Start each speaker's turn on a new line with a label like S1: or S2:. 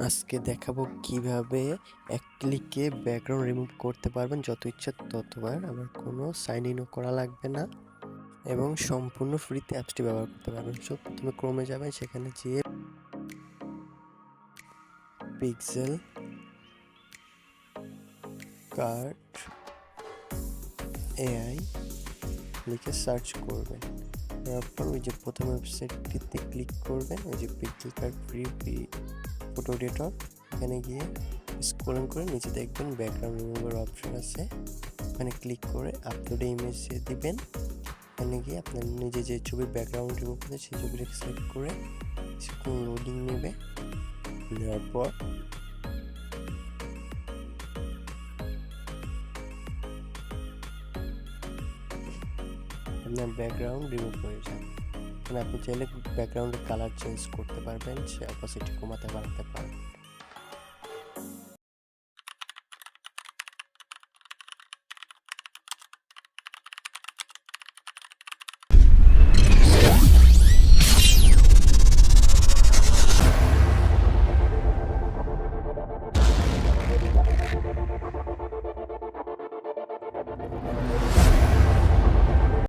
S1: আজকে দেখাবো কীভাবে এক ক্লিকে ব্যাকগ্রাউন্ড রিমুভ করতে পারবেন। যত ইচ্ছা ততবার আবার কোনো সাইন ইনও করা লাগবে না। এবং সম্পূর্ণ ফ্রিতে অ্যাপসটি ব্যবহার করতে পারবেন। সো প্রথমে ক্রমে যাবেন। সেখানে যেয়ে পিক্সেল কার্ড এআই লিখে সার্চ করবেন। তারপর ওই যে প্রথম ওয়েবসাইটটিতে ক্লিক করবেন। ওই যে pixel card free photo editor এখানে গিয়ে স্ক্রলিং করে নিচে দেখবেন ব্যাকগ্রাউন্ড রিমুভার অপশন আছে। ওখানে ক্লিক করে আপলোড ইমেজ দিবেন। এখানে গিয়ে আপনার নিজে যে ছবির ব্যাকগ্রাউন্ড রিমুভ করতে সেই ছবিটাকে সিলেক্ট করে কিছুক্ষণ লোডিং নেবে। নেওয়ার পর আপনার ব্যাকগ্রাউন্ড রিমুভ হয়ে যাবে। মানে আপনি চাইলে ব্যাকগ্রাউন্ডের কালার চেঞ্জ করতে পারবেন সে অপোজিট কমাতে বাড়াতে পারবেন